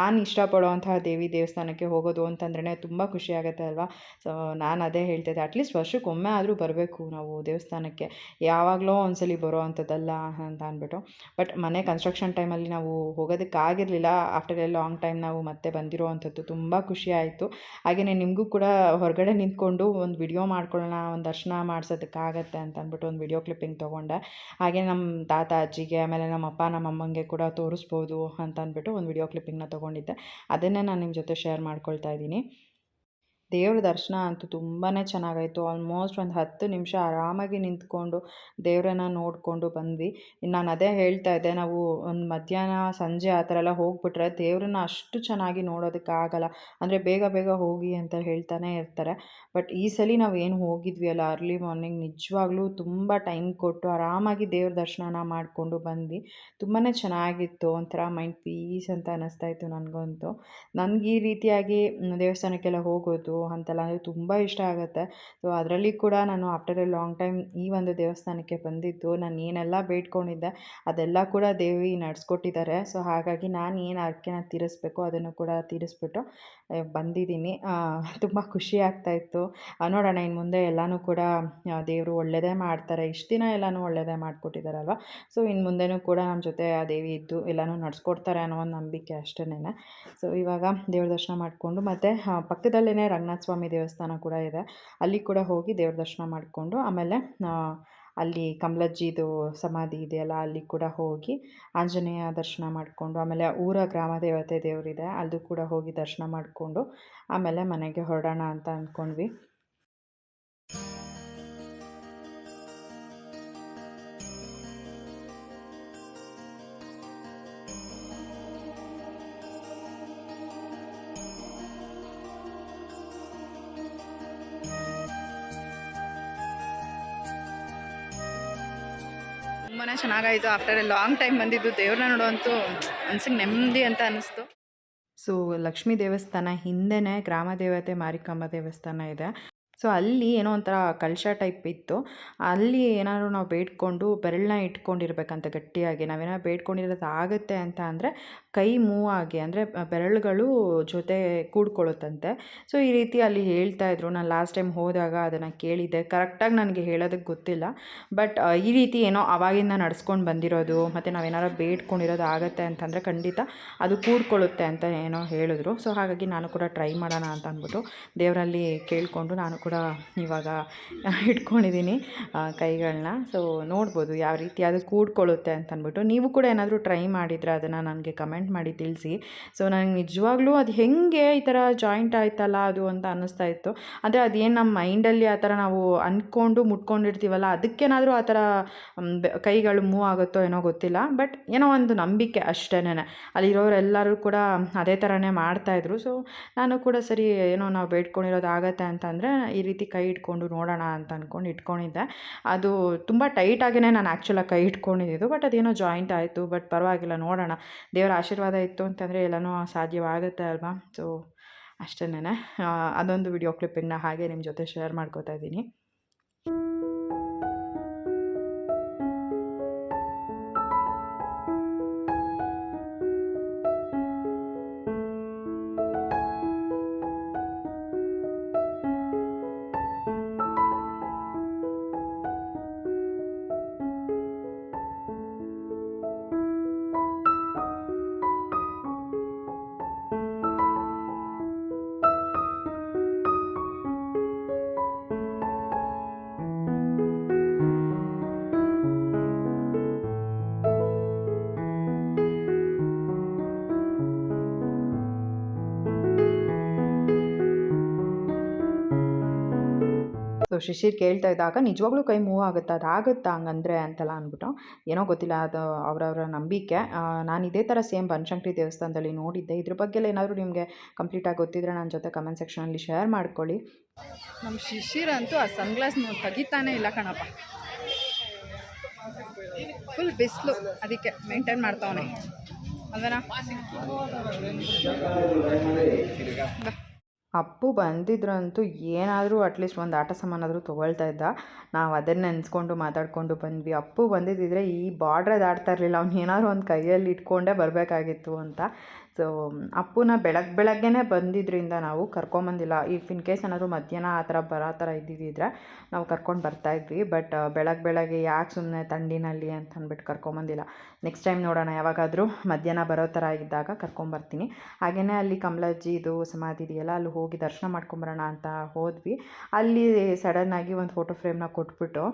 ನಾನು ಇಷ್ಟಪಡುವಂತಹ ದೇವಿ ದೇವಸ್ಥಾನಕ್ಕೆ ಹೋಗೋದು ಅಂತಂದ್ರೆ ತುಂಬ ಖುಷಿ ಆಗುತ್ತೆ ಅಲ್ವಾ? ಸೊ ನಾನು ಅದೇ ಹೇಳ್ತಿದ್ದೆ ಅಟ್ಲೀಸ್ಟ್ ವರ್ಷಕ್ಕೊಮ್ಮೆ ಆದರೂ ಬರಬೇಕು ನಾವು ದೇವಸ್ಥಾನಕ್ಕೆ. ಯಾವಾಗಲೋ ಒಂದ್ಸಲಿ ಬರೋ ಅಂಥದ್ದಲ್ಲ ಅಂತ ಅಂದ್ಬಿಟ್ಟು. ಬಟ್ ಮನೆ ಕನ್ಸ್ಟ್ರಕ್ಷನ್ ಟೈಮಲ್ಲಿ ನಾವು ಹೋಗೋದಕ್ಕಾಗಿರಲಿಲ್ಲ. ಆಫ್ಟರ್ ಎ ಲಾಂಗ್ ಟೈಮ್ ನಾವು ಮತ್ತೆ ಬಂದಿರೋ ಅಂಥದ್ದು ತುಂಬ ಖುಷಿ ಆಯಿತು. ಹಾಗೆಯೇ ನಿಮಗೂ ಕೂಡ ಹೊರಗಡೆ ನಿಂತ್ಕೊಂಡು ಒಂದು ವಿಡಿಯೋ ಮಾಡ್ಕೊಳ್ಳೋಣ, ಒಂದು ದರ್ಶನ ಮಾಡಿಸೋದಕ್ಕಾಗತ್ತೆ ಅಂತ ಅಂದ್ಬಿಟ್ಟು ಒಂದು ವಿಡಿಯೋ ಕ್ಲಿಪ್ಪಿಂಗ್ ತೊಗೊಂಡೆ. ಹಾಗೆ ನಮ್ಮ ತಾತ, ಅಜ್ಜಿಗೆ, ಆಮೇಲೆ ನಮ್ಮ ಅಪ್ಪ, ನಮ್ಮ ಅಮ್ಮಂಗೆ ಕೂಡ ತೋರಿಸ್ಬೋದು ಅಂತ ಅಂದ್ಬಿಟ್ಟು ಒಂದು ವಿಡಿಯೋ ಕ್ಲಿಪ್ಪಿಂಗ್ನ ತೊಗೊಂಡಿದ್ದೆ. ಅದನ್ನೇ ನಾನು ನಿಮ್ಮ ಜೊತೆ ಶೇರ್ ಮಾಡ್ಕೊಳ್ತಾ ಇದ್ದೀನಿ. ದೇವ್ರ ದರ್ಶನ ಅಂತೂ ತುಂಬಾ ಚೆನ್ನಾಗಾಯಿತು. ಆಲ್ಮೋಸ್ಟ್ ಒಂದು ಹತ್ತು ನಿಮಿಷ ಆರಾಮಾಗಿ ನಿಂತ್ಕೊಂಡು ದೇವರನ್ನ ನೋಡಿಕೊಂಡು ಬಂದ್ವಿ. ನಾನು ಅದೇ ಹೇಳ್ತಾ ಇದ್ದೆ, ನಾವು ಒಂದು ಮಧ್ಯಾಹ್ನ, ಸಂಜೆ ಆ ಥರ ಎಲ್ಲ ಹೋಗ್ಬಿಟ್ರೆ ದೇವ್ರನ್ನ ಅಷ್ಟು ಚೆನ್ನಾಗಿ ನೋಡೋದಕ್ಕೆ ಆಗಲ್ಲ. ಅಂದರೆ ಬೇಗ ಬೇಗ ಹೋಗಿ ಅಂತ ಹೇಳ್ತಾನೆ ಇರ್ತಾರೆ. ಬಟ್ ಈ ಸಲ ನಾವು ಏನು ಹೋಗಿದ್ವಿ ಅಲ್ಲ, ಅರ್ಲಿ ಮಾರ್ನಿಂಗ್ ನಿಜವಾಗ್ಲೂ ತುಂಬ ಟೈಮ್ ಕೊಟ್ಟು ಆರಾಮಾಗಿ ದೇವ್ರ ದರ್ಶನನ ಮಾಡಿಕೊಂಡು ಬಂದ್ವಿ. ತುಂಬಾ ಚೆನ್ನಾಗಿತ್ತು, ಒಂಥರ ಮೈಂಡ್ ಪೀಸ್ ಅಂತ ಅನ್ನಿಸ್ತಾ ಇತ್ತು ನನಗಂತೂ. ನನಗೆ ಈ ರೀತಿಯಾಗಿ ದೇವಸ್ಥಾನಕ್ಕೆಲ್ಲ ಹೋಗೋದು ಅಂತೆಲ್ಲ ಅಂದರೆ ತುಂಬ ಇಷ್ಟ ಆಗುತ್ತೆ. ಸೊ ಅದರಲ್ಲಿ ಕೂಡ ನಾನು ಆಫ್ಟರ್ ಎ ಲಾಂಗ್ ಟೈಮ್ ಈ ಒಂದು ದೇವಸ್ಥಾನಕ್ಕೆ ಬಂದಿದ್ದು, ನಾನು ಏನೆಲ್ಲ ಬೇಡ್ಕೊಂಡಿದ್ದೆ ಅದೆಲ್ಲ ಕೂಡ ದೇವಿ ನಡೆಸ್ಕೊಟ್ಟಿದ್ದಾರೆ. ಸೊ ಹಾಗಾಗಿ ನಾನು ಏನು ಅರ್ಕೆನ ತೀರಿಸ್ಬೇಕು ಅದನ್ನು ಕೂಡ ತೀರಿಸ್ಬಿಟ್ಟು ಬಂದಿದ್ದೀನಿ. ತುಂಬ ಖುಷಿ ಆಗ್ತಾಯಿತ್ತು ನೋಡೋಣ ಇನ್ನು ಮುಂದೆ ಎಲ್ಲನೂ ಕೂಡ ದೇವರು ಒಳ್ಳೆಯದೇ ಮಾಡ್ತಾರೆ. ಇಷ್ಟು ದಿನ ಎಲ್ಲನೂ ಒಳ್ಳೆಯದೇ ಮಾಡಿಕೊಟ್ಟಿದ್ದಾರಲ್ವ ಸೊ ಇನ್ನು ಮುಂದೆನೂ ಕೂಡ ನಮ್ಮ ಜೊತೆ ಆ ದೇವಿ ಇದ್ದು ಎಲ್ಲನೂ ನಡೆಸ್ಕೊಡ್ತಾರೆ ಅನ್ನೋ ಒಂದು ನಂಬಿಕೆ ಅಷ್ಟೇ ಸೊ ಇವಾಗ ದೇವ್ರ ದರ್ಶನ ಮಾಡಿಕೊಂಡು ಮತ್ತು ಪಕ್ಕದಲ್ಲೇ ರಂಗನಾಥ ಸ್ವಾಮಿ ದೇವಸ್ಥಾನ ಕೂಡ ಇದೆ. ಅಲ್ಲಿ ಕೂಡ ಹೋಗಿ ದೇವ್ರ ದರ್ಶನ ಮಾಡಿಕೊಂಡು ಆಮೇಲೆ ಅಲ್ಲಿ ಕಮಲಜ್ಜಿದು ಸಮಾಧಿ ಇದೆಯಲ್ಲ, ಅಲ್ಲಿ ಕೂಡ ಹೋಗಿ ಆಂಜನೇಯ ದರ್ಶನ ಮಾಡಿಕೊಂಡು ಆಮೇಲೆ ಊರ ಗ್ರಾಮ ದೇವತೆ ದೇವರಿದೆ ಅದು ಕೂಡ ಹೋಗಿ ದರ್ಶನ ಮಾಡಿಕೊಂಡು ಆಮೇಲೆ ಮನೆಗೆ ಹೊರಡೋಣ ಅಂತ ಅಂದ್ಕೊಂಡ್ವಿ. ತುಂಬಾ ಚೆನ್ನಾಗಾಯಿತು. ಆಫ್ಟರ್ ಎ ಲಾಂಗ್ ಟೈಮ್ ಬಂದಿದ್ದು ದೇವ್ರನ್ನ ನೋಡುವಂತೂ ಮನ್ಸಿಗೆ ನೆಮ್ಮದಿ ಅಂತ ಅನಿಸ್ತು. ಸೊ ಲಕ್ಷ್ಮೀ ದೇವಸ್ಥಾನ ಹಿಂದೆನೆ ಗ್ರಾಮ ದೇವತೆ ಮಾರಿಕಾಂಬ ದೇವಸ್ಥಾನ ಇದೆ. ಸೊ, ಅಲ್ಲಿ ಏನೋ ಒಂಥರ ಕಲಶ ಟೈಪ್ ಇತ್ತು. ಅಲ್ಲಿ ಏನಾದ್ರು ನಾವು ಬೇಡ್ಕೊಂಡು ಬೆರಳನ್ನ ಇಟ್ಕೊಂಡಿರ್ಬೇಕಂತ ಗಟ್ಟಿಯಾಗಿ ನಾವೇನಾದ್ರು ಬೇಡ್ಕೊಂಡಿರೋದು ಆಗುತ್ತೆ ಅಂತ ಅಂದರೆ ಕೈ ಮೂವ್ ಆಗಿ, ಅಂದರೆ ಬೆರಳುಗಳು ಜೊತೆ ಕೂಡ್ಕೊಳ್ಳುತ್ತಂತೆ. ಸೊ, ಈ ರೀತಿ ಅಲ್ಲಿ ಹೇಳ್ತಾ ಇದ್ರು. ನಾನು ಲಾಸ್ಟ್ ಟೈಮ್ ಹೋದಾಗ ಅದನ್ನು ಕೇಳಿದ್ದೆ. ಕರೆಕ್ಟಾಗಿ ನನಗೆ ಹೇಳೋದಕ್ಕೆ ಗೊತ್ತಿಲ್ಲ. ಬಟ್ ಈ ರೀತಿ ಏನೋ ಅವಾಗಿಂದ ನಡ್ಸ್ಕೊಂಡು ಬಂದಿರೋದು, ಮತ್ತು ನಾವೇನಾರು ಬೇಡ್ಕೊಂಡಿರೋದು ಆಗುತ್ತೆ ಅಂತಂದರೆ ಖಂಡಿತ ಅದು ಕೂಡ್ಕೊಳ್ಳುತ್ತೆ ಅಂತ ಏನೋ ಹೇಳಿದ್ರು. ಸೊ, ಹಾಗಾಗಿ ನಾನು ಕೂಡ ಟ್ರೈ ಮಾಡೋಣ ಅಂತ ಅಂದ್ಬಿಟ್ಟು ದೇವರಲ್ಲಿ ಕೇಳಿಕೊಂಡು ನಾನು ಇವಾಗ ಇಟ್ಕೊಂಡಿದ್ದೀನಿ ಕೈಗಳನ್ನ. ಸೊ ನೋಡ್ಬೋದು ಯಾವ ರೀತಿ ಅದು ಕೂಡ್ಕೊಳ್ಳುತ್ತೆ ಅಂತ ಅಂದ್ಬಿಟ್ಟು ನೀವು ಕೂಡ ಏನಾದರೂ ಟ್ರೈ ಮಾಡಿದರೆ ಅದನ್ನು ನನಗೆ ಕಮೆಂಟ್ ಮಾಡಿ ತಿಳಿಸಿ. ಸೊ ನನಗೆ ನಿಜವಾಗ್ಲೂ ಅದು ಹೆಂಗೆ ಈ ಥರ ಜಾಯಿಂಟ್ ಆಯ್ತಲ್ಲ ಅದು ಅಂತ ಅನ್ನಿಸ್ತಾ ಇತ್ತು. ಅಂದರೆ ಅದೇನು ನಮ್ಮ ಮೈಂಡಲ್ಲಿ ಆ ಥರ ನಾವು ಅಂದ್ಕೊಂಡು ಮುಟ್ಕೊಂಡಿರ್ತೀವಲ್ಲ, ಅದಕ್ಕೇನಾದರೂ ಆ ಥರ ಕೈಗಳು ಮೂವ್ ಆಗುತ್ತೋ ಏನೋ ಗೊತ್ತಿಲ್ಲ. ಬಟ್ ಏನೋ ಒಂದು ನಂಬಿಕೆ ಅಷ್ಟೇನೆ. ಅಲ್ಲಿರೋರೆಲ್ಲರೂ ಕೂಡ ಅದೇ ಥರನೇ ಮಾಡ್ತಾಯಿದ್ರು ಸೊ ನಾನು ಕೂಡ ಸರಿ ಏನೋ ನಾವು ಬೇಡ್ಕೊಂಡಿರೋದು ಆಗತ್ತೆ ಅಂತಂದರೆ ರೀತಿ ಕೈ ಇಟ್ಕೊಂಡು ನೋಡೋಣ ಅಂತ ಅಂದ್ಕೊಂಡು ಇಟ್ಕೊಂಡಿದ್ದೆ. ಅದು ತುಂಬ ಟೈಟಾಗಿಯೇ ನಾನು ಆ್ಯಕ್ಚುಲಾಗಿ ಕೈ ಇಟ್ಕೊಂಡಿದ್ದು ಬಟ್ ಅದೇನೋ ಜಾಯಿಂಟ್ ಆಯಿತು ಬಟ್ ಪರವಾಗಿಲ್ಲ, ನೋಡೋಣ. ದೇವರ ಆಶೀರ್ವಾದ ಇತ್ತು ಅಂತಂದರೆ ಎಲ್ಲನೂ ಸಾಧ್ಯವಾಗುತ್ತೆ ಅಲ್ವಾ? ಸೊ ಅಷ್ಟೇನೆ ಅದೊಂದು ವಿಡಿಯೋ ಕ್ಲಿಪ್ಪಿಂಗ್ನ ಹಾಗೆ ನಿಮ್ಮ ಜೊತೆ ಶೇರ್ ಮಾಡ್ಕೋತಾ ಇದ್ದೀನಿ. ಶಿಶಿರ್ ಕೇಳ್ತಾ ಇದ್ದಾಗ ನಿಜವಾಗ್ಲೂ ಕೈ ಮೂವ್ ಆಗುತ್ತಾ ಅದಾಗುತ್ತಾ ಹಂಗಂದ್ರೆ ಅಂತೆಲ್ಲ ಅಂದ್ಬಿಟ್ಟು, ಏನೋ ಗೊತ್ತಿಲ್ಲ, ಅದು ಅವರವರ ನಂಬಿಕೆ. ನಾನು ಇದೇ ಥರ ಸೇಮ್ ಬನಶಂಕರಿ ದೇವಸ್ಥಾನದಲ್ಲಿ ನೋಡಿದ್ದೆ. ಇದ್ರ ಬಗ್ಗೆ ಏನಾದರೂ ನಿಮಗೆ ಕಂಪ್ಲೀಟಾಗಿ ಗೊತ್ತಿದ್ರೆ ನನ್ನ ಜೊತೆ ಕಮೆಂಟ್ ಸೆಕ್ಷನಲ್ಲಿ ಶೇರ್ ಮಾಡ್ಕೊಳ್ಳಿ. ನಮ್ಮ ಶಿಶಿರ್ ಅಂತೂ ಆ ಸನ್ಗ್ಲಾಸ್ ತೆಗಿತಾನೆ ಇಲ್ಲ ಕಣಪ್ಪ. ಫುಲ್ ಬಿಸಿಲು ಅದಕ್ಕೆ ಮೇಂಟೈನ್ ಮಾಡ್ತಾವನೆ. ಅಲ್ವೇನಾ? ಅಪ್ಪು ಬಂದಿದ್ರಂತೂ ಏನಾದರೂ ಅಟ್ಲೀಸ್ಟ್ ಒಂದು ಆಟ ಸಾಮಾನಾದರೂ ತೊಗೊಳ್ತಾ ಇದ್ದ. ನಾವು ಅದನ್ನ ನೆನೆಸ್ಕೊಂಡು ಮಾತಾಡಿಕೊಂಡು ಬಂದ್ವಿ. ಅಪ್ಪು ಬಂದಿದ್ದಿದ್ರೆ ಈ ಬಾರ್ಡ್ರದ್ದು ಆಡ್ತಾ ಇರಲಿಲ್ಲ. ಅವ್ನು ಏನಾದ್ರು ಒಂದು ಕೈಯಲ್ಲಿ ಇಟ್ಕೊಂಡೇ ಬರಬೇಕಾಗಿತ್ತು ಅಂತ. ಸೊ ಅಪ್ಪುನ ಬೆಳಗ್ಗೆ ಬೆಳಗ್ಗೆನೇ ಬಂದಿದ್ದರಿಂದ ನಾವು ಕರ್ಕೊಂಬಂದಿಲ್ಲ. ಇಫ್ ಇನ್ ಕೇಸ್ ಏನಾದರೂ ಮಧ್ಯಾಹ್ನ ಆ ಥರ ಬರೋ ಥರ ಇದ್ದಿದ್ದಿದ್ರೆ ನಾವು ಕರ್ಕೊಂಡು ಬರ್ತಾಯಿದ್ವಿ ಬಟ್ ಬೆಳಗ್ಗೆ ಬೆಳಗ್ಗೆ ಯಾಕೆ ಸುಮ್ಮನೆ ತಂಡಿನಲ್ಲಿ ಅಂತ ಅಂದ್ಬಿಟ್ಟು ಕರ್ಕೊಂಬಂದಿಲ್ಲ. ನೆಕ್ಸ್ಟ್ ಟೈಮ್ ನೋಡೋಣ. ಯಾವಾಗಾದರೂ ಮಧ್ಯಾಹ್ನ ಬರೋ ಥರ ಇದ್ದಾಗ ಕರ್ಕೊಂಬರ್ತೀನಿ. ಹಾಗೆಯೇ ಅಲ್ಲಿ ಕಮಲಜ್ಜಿ, ಇದು ಸಮಾಧಿ ಇದೆಯಲ್ಲ, ಅಲ್ಲಿ ಹೋಗಿ ದರ್ಶನ ಮಾಡ್ಕೊಂಬರೋಣ ಅಂತ ಹೋದ್ವಿ. ಅಲ್ಲಿ ಸಡನ್ನಾಗಿ ಒಂದು ಫೋಟೋ ಫ್ರೇಮ್ನ ಕೊಟ್ಬಿಟ್ಟು,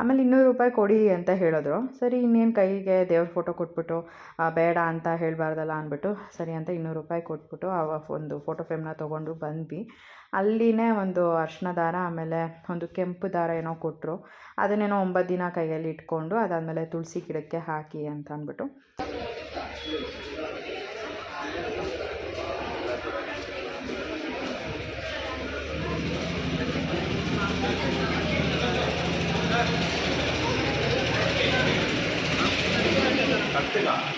ಆಮೇಲೆ ಇನ್ನೂರು ರೂಪಾಯಿ ಕೊಡಿ ಅಂತ ಹೇಳಿದ್ರು. ಸರಿ, ಇನ್ನೇನು ಕೈಗೆ ದೇವ್ರ ಫೋಟೋ ಕೊಟ್ಬಿಟ್ಟು ಬೇಡ ಅಂತ ಹೇಳಬಾರ್ದಲ್ಲ ಅಂದ್ಬಿಟ್ಟು, ಸರಿ ಅಂತ ಇನ್ನೂರು ರೂಪಾಯಿ ಕೊಟ್ಬಿಟ್ಟು ಆ ಒಂದು ಫೋಟೋ ಫ್ರೇಮ್ನ ತೊಗೊಂಡು ಬಂದ್ವಿ. ಅಲ್ಲಿನೇ ಒಂದು ಅರ್ಶಿನ ದಾರ, ಆಮೇಲೆ ಒಂದು ಕೆಂಪು ದಾರ ಏನೋ ಕೊಟ್ಟರು ಅದನ್ನೇನೋ ಒಂಬತ್ತು ದಿನ ಕೈಯಲ್ಲಿ ಇಟ್ಕೊಂಡು ಅದಾದಮೇಲೆ ತುಳಸಿ ಗಿಡಕ್ಕೆ ಹಾಕಿ ಅಂತ ಅಂದ್ಬಿಟ್ಟು. ಕತ್ತಗೆ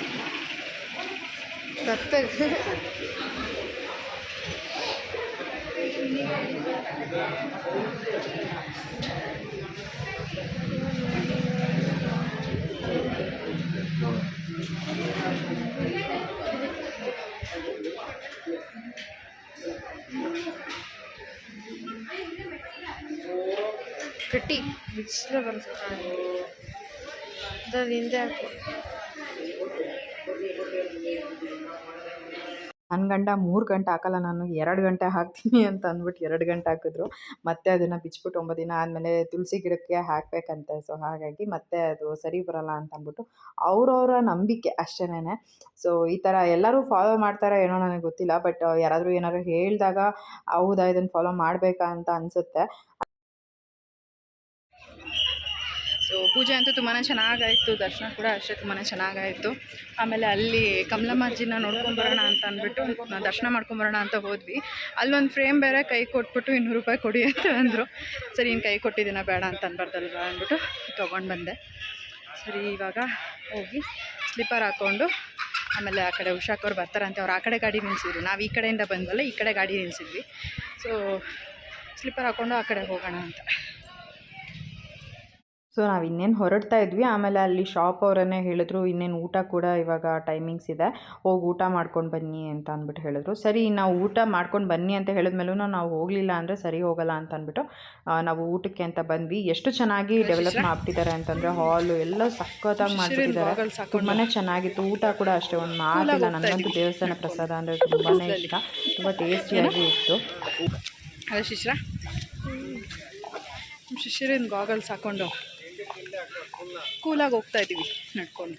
ಕಟ್ಟಿ ಬಿಸಿಲು ಬರುತ್ತೆ ಅದ್ರ ಹಿಂದೆ ಹಾಕು ನನ್ನ ಗಂಡ ಮೂರು ಗಂಟೆ ಹಾಕಲ್ಲ, ನಾನು ಎರಡು ಗಂಟೆ ಹಾಕ್ತೀನಿ ಅಂತ ಅಂದ್ಬಿಟ್ಟು ಎರಡು ಗಂಟೆ ಹಾಕಿದ್ರು. ಮತ್ತೆ ಅದನ್ನು ಬಿಚ್ಬಿಟ್ಟು ಒಂಬತ್ತು ದಿನ ಆದಮೇಲೆ ತುಳಸಿ ಗಿಡಕ್ಕೆ ಹಾಕಬೇಕಂತೆ. ಸೊ ಹಾಗಾಗಿ ಮತ್ತೆ ಅದು ಸರಿ ಬರಲ್ಲ ಅಂತ ಅಂದ್ಬಿಟ್ಟು ಅವ್ರವ್ರ ನಂಬಿಕೆ ಅಷ್ಟೇನೆ ಸೊ ಈ ಥರ ಎಲ್ಲರೂ ಫಾಲೋ ಮಾಡ್ತಾರೋ ಏನೋ ನನಗೆ ಗೊತ್ತಿಲ್ಲ ಬಟ್ ಯಾರಾದರೂ ಏನಾದರೂ ಹೇಳಿದಾಗ, ಹೌದಾ, ಇದನ್ನು ಫಾಲೋ ಮಾಡಬೇಕಾ? ಅಂತ ಅನಿಸುತ್ತೆ. ಸೊ ಪೂಜೆ ಅಂತೂ ತುಂಬಾ ಚೆನ್ನಾಗಾಯಿತು. ದರ್ಶನ ಕೂಡ ಅಷ್ಟೇ ತುಂಬಾ ಚೆನ್ನಾಗಾಯಿತು. ಆಮೇಲೆ ಅಲ್ಲಿ ಕಮಲಮ್ಮಾಜಿನ ನೋಡ್ಕೊಂಬರೋಣ ಅಂತ ಅಂದ್ಬಿಟ್ಟು ದರ್ಶನ ಮಾಡ್ಕೊಂಬರೋಣ ಅಂತ ಹೋದ್ವಿ. ಅಲ್ಲೊಂದು ಫ್ರೇಮ್ ಬೇರೆ ಕೈ ಕೊಟ್ಬಿಟ್ಟು ಇನ್ನೂರು ರೂಪಾಯಿ ಕೊಡಿ ಅಂತ ಅಂದರು. ಸರಿ ಇನ್ನು ಕೈ ಕೊಟ್ಟಿದ್ದೀನ ಬೇಡ ಅಂತ ಅನ್ಬಾರ್ದಲ್ವ ಅಂದ್ಬಿಟ್ಟು ತೊಗೊಂಡು ಬಂದೆ. ಸರಿ, ಇವಾಗ ಹೋಗಿ ಸ್ಲಿಪ್ಪರ್ ಹಾಕ್ಕೊಂಡು ಆಮೇಲೆ ಆ ಕಡೆ ಉಷಾಕವ್ರು ಬರ್ತಾರಂತೆ ಅವ್ರು ಆ ಕಡೆ ಗಾಡಿ ನಿಲ್ಲಿಸಿದ್ರು ನಾವು ಈ ಕಡೆಯಿಂದ ಬಂದ್ವಲ್ಲ, ಈ ಕಡೆ ಗಾಡಿ ನಿಲ್ಸಿದ್ವಿ. ಸೊ ಸ್ಲಿಪ್ಪರ್ ಹಾಕ್ಕೊಂಡು ಆ ಕಡೆ ಹೋಗೋಣ ಅಂತ. ಸೊ ನಾವು ಇನ್ನೇನು ಹೊರಡ್ತಾ ಇದ್ವಿ. ಆಮೇಲೆ ಅಲ್ಲಿ ಶಾಪ್ ಅವರನ್ನೇ ಹೇಳಿದ್ರು ಇನ್ನೇನು ಊಟ ಕೂಡ ಇವಾಗ ಟೈಮಿಂಗ್ಸ್ ಇದೆ. ಹೋಗಿ ಊಟ ಮಾಡ್ಕೊಂಡು ಬನ್ನಿ ಅಂತ ಅಂದ್ಬಿಟ್ಟು ಹೇಳಿದ್ರು. ಸರಿ ನಾವು ಊಟ ಮಾಡ್ಕೊಂಡು ಬನ್ನಿ ಅಂತ ಹೇಳಿದ್ಮೇಲೂ ನಾವು ಹೋಗಲಿಲ್ಲ ಅಂದರೆ ಸರಿ ಹೋಗಲ್ಲ ಅಂತ ಅಂದ್ಬಿಟ್ಟು ನಾವು ಊಟಕ್ಕೆ ಅಂತ ಬಂದ್ವಿ. ಎಷ್ಟು ಚೆನ್ನಾಗಿ ಡೆವಲಪ್ ಮಾಡ್ಬಿಟ್ಟಿದ್ದಾರೆ ಅಂತಂದರೆ ಹಾಲು ಎಲ್ಲ ಸಖತ್ತಾಗಿ ಮಾಡ್ಬಿಟ್ಟಿದ್ದಾರೆ goggles ತುಂಬಾ ಚೆನ್ನಾಗಿತ್ತು. ಊಟ ಕೂಡ ಅಷ್ಟೇ ಒಂದು ಮಾತಿಲ್ಲ. ನನಗಂತೂ ದೇವಸ್ಥಾನ ಪ್ರಸಾದ ಅಂದರೆ ತುಂಬಾ ಇಷ್ಟ. ತುಂಬ ಟೇಸ್ಟಿಯಾಗಿ ಇತ್ತು. ಅದೇ ಶಿಶಿರ ಶಿಶಿರಿನ ಗಾಗಲ್ಸ್ ಹಾಕೊಂಡು ಕೂಲಾಗಿ ಹೋಗ್ತಾ ಇದ್ದೀವಿ ನಡ್ಕೊಂಡು.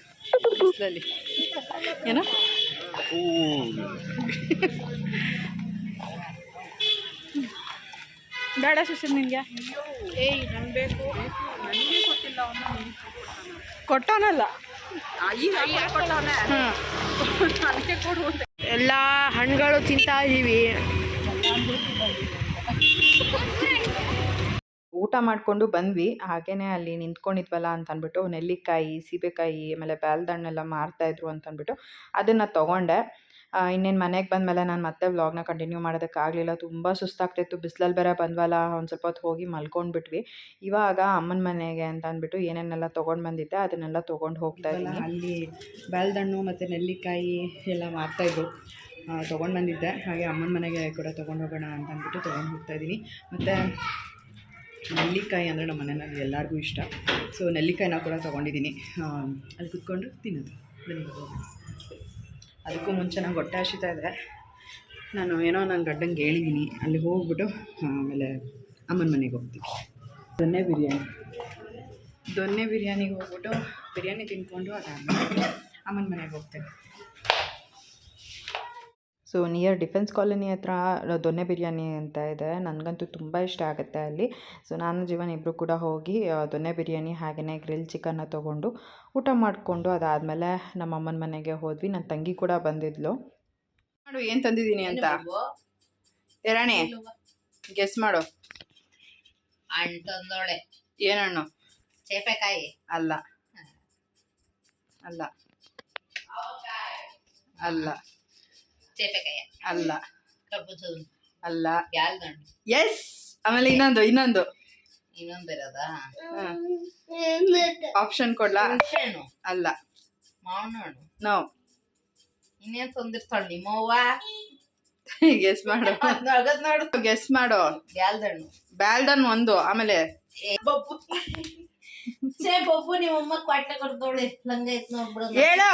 ಬಿಸಿಲಲ್ಲಿ ಏನೋ? ಬೇಡ ಶಿಶಿರ್ ನಿನಗೆ? ಏಯ್ ನನಗೆ ಬೇಕು. ನನಗೆ ಕೊಟ್ಟಿಲ್ಲ ಅವನು. ಕೊಟ್ಟವನಲ್ಲ. ಎಲ್ಲ ಹಣ್ಣುಗಳು ತಿಂತಾ ಇದ್ದೀವಿ ಊಟ ಮಾಡಿಕೊಂಡು ಬಂದ್ವಿ. ಹಾಗೇನೆ ಅಲ್ಲಿ ನಿಂತ್ಕೊಂಡಿದ್ವಲ್ಲ ಅಂತ ಅಂದ್ಬಿಟ್ಟು ನೆಲ್ಲಿಕಾಯಿ ಸೀಬೆಕಾಯಿ ಆಮೇಲೆ ಬ್ಯಾಲ್ದಣ್ಣೆಲ್ಲ ಮಾರ್ತಾಯಿದ್ರು ಅಂತ ಅಂತಂದ್ಬಿಟ್ಟು ಅದನ್ನು ತೊಗೊಂಡೆ. ಇನ್ನೇನು ಮನೆಗೆ ಬಂದಮೇಲೆ ನಾನು ಮತ್ತೆ ವ್ಲಾಗ್ನ ಕಂಟಿನ್ಯೂ ಮಾಡೋದಕ್ಕಾಗಲಿಲ್ಲ. ತುಂಬ ಸುಸ್ತಾಗ್ತಿತ್ತು. ಬಿಸಿಲಲ್ಲಿ ಬೇರೆ ಬಂದ್ವಲ್ಲ ಒಂದು ಸ್ವಲ್ಪ ಹೊತ್ತು ಹೋಗಿ ಮಲ್ಕೊಂಡ್ಬಿಟ್ವಿ. ಇವಾಗ ಅಮ್ಮನ ಮನೆಗೆ ಅಂತ ಅಂದ್ಬಿಟ್ಟು ಏನೇನೆಲ್ಲ ತೊಗೊಂಡು ಬಂದಿದ್ದೆ ಅದನ್ನೆಲ್ಲ ತೊಗೊಂಡು ಹೋಗ್ತಾ ಇದ್ದೀನಿ. ಅಲ್ಲಿ ಬ್ಯಾಲ್ದಣ್ಣು ಮತ್ತು ನೆಲ್ಲಿಕಾಯಿ ಎಲ್ಲ ಮಾರ್ತಾಯಿದ್ರು ತೊಗೊಂಡು ಬಂದಿದ್ದೆ. ಹಾಗೆ ಅಮ್ಮನ ಮನೆಗೆ ಕೂಡ ತೊಗೊಂಡು ಹೋಗೋಣ ಅಂತ ಅಂದ್ಬಿಟ್ಟು ತೊಗೊಂಡು ಹೋಗ್ತಾ ಇದ್ದೀನಿ. ಮತ್ತು ನೆಲ್ಲಿಕಾಯಿ ಅಂದರೆ ನಮ್ಮ ಮನೆಯಲ್ಲಿ ಎಲ್ಲರಿಗೂ ಇಷ್ಟ. ಸೊ ನೆಲ್ಲಿಕಾಯಿನ ಕೂಡ ತೊಗೊಂಡಿದ್ದೀನಿ. ಅಲ್ಲಿ ಕುತ್ಕೊಂಡು ತಿನ್ನೋದು. ಅದಕ್ಕೂ ಮುಂಚೆ ನಂಗೆ ಹೊಟ್ಟೆ ಹಸಿತಾ ಇದೆ ನಾನು ಏನೋ ನನ್ನ ಗಡ್ಡಂಗೆ ಹೇಳಿದ್ದೀನಿ. ಅಲ್ಲಿ ಹೋಗ್ಬಿಟ್ಟು ಆಮೇಲೆ ಅಮ್ಮನ ಮನೆಗೆ ಹೋಗ್ತೀವಿ ದೊನ್ನೆ ಬಿರಿಯಾನಿ. ದೊನ್ನೆ ಬಿರಿಯಾನಿಗೆ ಹೋಗ್ಬಿಟ್ಟು ಬಿರಿಯಾನಿ ತಿಂದ್ಕೊಂಡು ಅದಾದಮೇಲೆ ಅಮ್ಮನ ಮನೆಗೆ ಹೋಗ್ತೇವೆ ಸೊ ನಿಯರ್ ಡಿಫೆನ್ಸ್ ಕಾಲೋನಿ ಹತ್ರ ದೊನ್ನೆ ಬಿರಿಯಾನಿ ಅಂತ ಇದೆ. ನನಗಂತೂ ತುಂಬ ಇಷ್ಟ ಆಗುತ್ತೆ ಅಲ್ಲಿ. ಸೊ ನಾನು ಜೀವನ ಇಬ್ಬರು ಕೂಡ ಹೋಗಿ ದೊನ್ನೆ ಬಿರಿಯಾನಿ ಹಾಗೆಯೇ ಗ್ರಿಲ್ ಚಿಕನ್ನ ತೊಗೊಂಡು ಊಟ ಮಾಡಿಕೊಂಡು ಅದಾದಮೇಲೆ ನಮ್ಮ ಅಮ್ಮನ ಮನೆಗೆ ಹೋದ್ವಿ. ನನ್ನ ತಂಗಿ ಕೂಡ ಬಂದಿದ್ಲು. ಮಾಡು ಏನು ತಂದಿದ್ದೀನಿ ಅಂತ? ಎರಣೆ ಗೆಸ್ ಮಾಡು. ಹಣ್ಣು ತಂದೋಳೆ. ಏನು ಹಣ್ಣು ಚೇಪೆಕಾಯಿ. ಅಲ್ಲ. ಅಲ್ಲ. ಅಲ್ಲ. ಚೇಪೆಕಾಯಿ ಅಲ್ಲ. ಕಬ್ಬು ಅಲ್ಲ. ಎಸ್ ಆಮೇಲೆ ಇನ್ನೊಂದು ಇನ್ನೊಂದು. ಇನ್ನೊಂದು ಇರೋದಾ? ಆಪ್ಷನ್ ಕೊಡ್ಲಾ? ಅಲ್ಲ. ಮಾವಿನ ಹಣ್ಣು ನೋ ಇನ್ನೇನ್ ತಂದಿರ್ತಾಳ ನಿಮ್ಮವ್ವ? ಗೆಸ್ ಮಾಡು. ನಗದ್ ನೋಡು ಗೆಸ್ ಮಾಡು. ಗ್ಯಾಲ್ದಣ್ಣು ಬ್ಯಾಲ್ದಣ್ಣು ಒಂದು ಆಮೇಲೆ ಏ ಬಬ್ಬು. ಸೇ ಬಬ್ಬು ನಿಮ್ಮಮ್ಮ ಕೊಟ್ಟೆ ಕೊಡ್ತೋಳೆ ಲಂಗ ಐತ್ ನೋಡ್ಬಿಡು ಹೇಳು.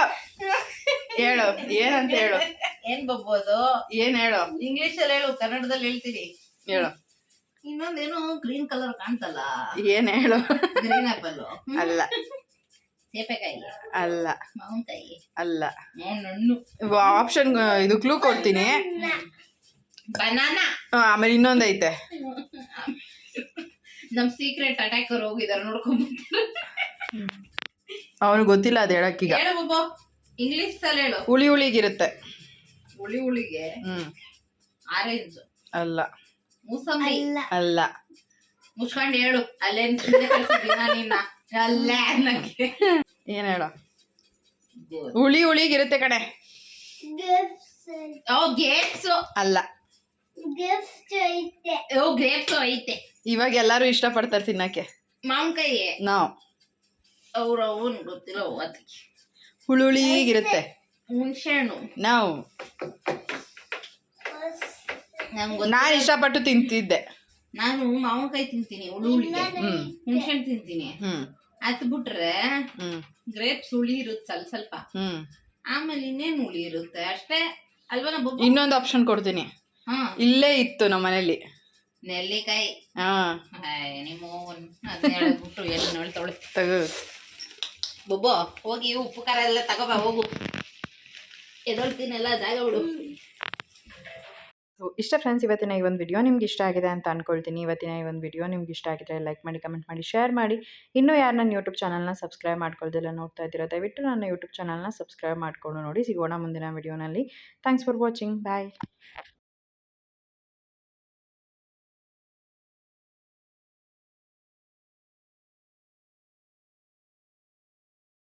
ಹೇಳು. ಏನಂತ ಹೇಳು. ಏನ್ ಬಬ್ಬೋದು? ಅದು ಏನ್ ಹೇಳು? ಇಂಗ್ಲಿಷ್ ಅಲ್ಲಿ ಹೇಳು ಕನ್ನಡದಲ್ಲಿ ಹೇಳ್ತೀನಿ. ಹೇಳು. ಇನ್ನೊಂದೇನು ಗ್ರೀನ್ ಕಲರ್ ಕಾಣ್ತಲ್ಲ? ಏನ್ ಹೇಳು? ಗ್ರೀನ್ ಆಪಲ್ ಅಲ್ಲ. ಚೇಪೆಕಾಯಿ ಅಲ್ಲ. ಮಾವಿನಕಾಯಿ. ಅಲ್ಲ. ಹಣ್ಣು ಆಪ್ಷನ್ ಇದು ಕ್ಲೂ ಕೊಡ್ತೀನಿ. ಬನಾನಾ ಆಮೇಲೆ ಇನ್ನೊಂದೈತೆ. ನಮ್ ಸೀಕ್ರೆಟ್ ಅಟ್ಯಾಕರ್ ಹೋಗಿದಾರ ನೋಡ್ಕೊಂಡ್ ಅವನು ಗೊತ್ತಿಲ್ಲ ಅದು ಹೇಳಕ್ಕೀಗ ಹೇಳು ಬಬ್ಬು. ಇಂಗ್ಲಿಷ್ ಅಲ್ಲಿ ಹೇಳು. ಹುಳಿ ಹುಳಿಗಿರುತ್ತೆ. ಹುಳಿ ಹುಳಿಗೆ ಹ್ಮ್. ಆರೆಂಜ್. ಅಲ್ಲ. ಮೂಸಂಬಿ. ಅಲ್ಲ. ಮುಚ್ಕೊಂಡು ಹೇಳು. ಅಲ್ಲೇನ್ ಸುಮ್ನೆ ಅಲ್ಲ ಅನ್ನಕ್ಕೆ ಏನ್ ಹೇಳು? ಹುಳಿ ಹುಳಿಗಿರುತ್ತೆ ಕಣೆ. ಓ ಗೇಟ್ಸ್ ಅಲ್ಲ. ಓ ಗ್ರೇಪ್ಸ್ ಐತೆ. ಇವಾಗ ಎಲ್ಲರೂ ಇಷ್ಟಪಡ್ತಾರೆ ತಿನ್ನಕ್ಕೆ. ಮಾವಿನಕಾಯಿ. ನಾವು. ಅವ್ರ ಅವನ್ ಗೊತ್ತಿಲ್ಲ ಅದಕ್ಕೆ ಹುಳುಳಿಗಿರುತ್ತೆ ಹುಣಸೆ ಹಣ್ಣು ನಾವು. ನಮ್ಗೆ ನಾನು ಇಷ್ಟಪಟ್ಟು ತಿಂತಿದ್ದೆ. ನಾನು ಮಾವಿನಕಾಯಿ ತಿಂತೀನಿ ಹುಳಿ ಹುಳಿಗೆ ಹ್ಮ್. ಹುಣಸೆ ತಿಂತೀನಿ. ಅತ್ ಬಿಟ್ರೆ ಗ್ರೇಪ್ಸ್ ಹುಳಿ ಇರುತ್ತೆ ಸ್ವಲ್ಪ ಸ್ವಲ್ಪ. ಆಮೇಲೆ ಇನ್ನೇನು ಹುಳಿ ಇರುತ್ತೆ? ಅಷ್ಟೇ ಅಲ್ವಾ ಬಬ್ಬು? ಇನ್ನೊಂದು ಆಪ್ಷನ್ ಕೊಡ್ತೀನಿ. ಹಾ. ಇಲ್ಲೇ ಇತ್ತು ನಮ್ಮ ಮನೇಲಿ. ನೆಲ್ಲಿಕಾಯಿ. ಹಾ. ನಿಮ್ಮ ಹೇಳ್ಬಿಟ್ಟು ಎಲ್ಲಿ ನೋಡ್ತಾವಳೆ ತಗೋ. ಬೊಬ್ಬೋ ಹೋಗಿ ಉಪ್ಪು ಖಾರ ಎಲ್ಲ ತಗೋಬಾ ಹೋಗು. ಎದೊಳ್ತೀನೆಲ್ಲ ಜಾಗ ಬಿಡು. ಸೊ ಇಷ್ಟ ಫ್ರೆಂಡ್ಸ್ ಇವತ್ತಿನ ಈ ಒಂದು ವಿಡಿಯೋ ನಿಮ್ಗೆ ಇಷ್ಟ ಆಗಿದೆ ಅಂತ ಅನ್ಕೊಳ್ತೀನಿ. ಇವತ್ತಿನ ಈ ಒಂದು ವಿಡಿಯೋ ನಿಮ್ಗೆ ಇಷ್ಟ ಆಗಿದ್ರೆ ಲೈಕ್ ಮಾಡಿ ಕಮೆಂಟ್ ಮಾಡಿ ಶೇರ್ ಮಾಡಿ. ಇನ್ನೂ ಯಾರು ನನ್ನ ಯೂಟ್ಯೂಬ್ ಚಾನಲ್ನ ಸಬ್ಸ್ಕ್ರೈಬ್ ಮಾಡ್ಕೊಳ್ದಿಲ್ಲ ನೋಡ್ತಾ ಇದ್ದೀರಾ, ದಯವಿಟ್ಟು ನನ್ನ ಯೂಟ್ಯೂಬ್ ಚಾನಲ್ನ ಸಬ್ಸ್ಕ್ರೈಬ್ ಮಾಡಿಕೊಂಡು ನೋಡಿ. ಸಿಗೋಣ ಮುಂದಿನ ವಿಡಿಯೋನಲ್ಲಿ ಥ್ಯಾಂಕ್ಸ್ ಫಾರ್ ವಾಚಿಂಗ್ ಬಾಯ್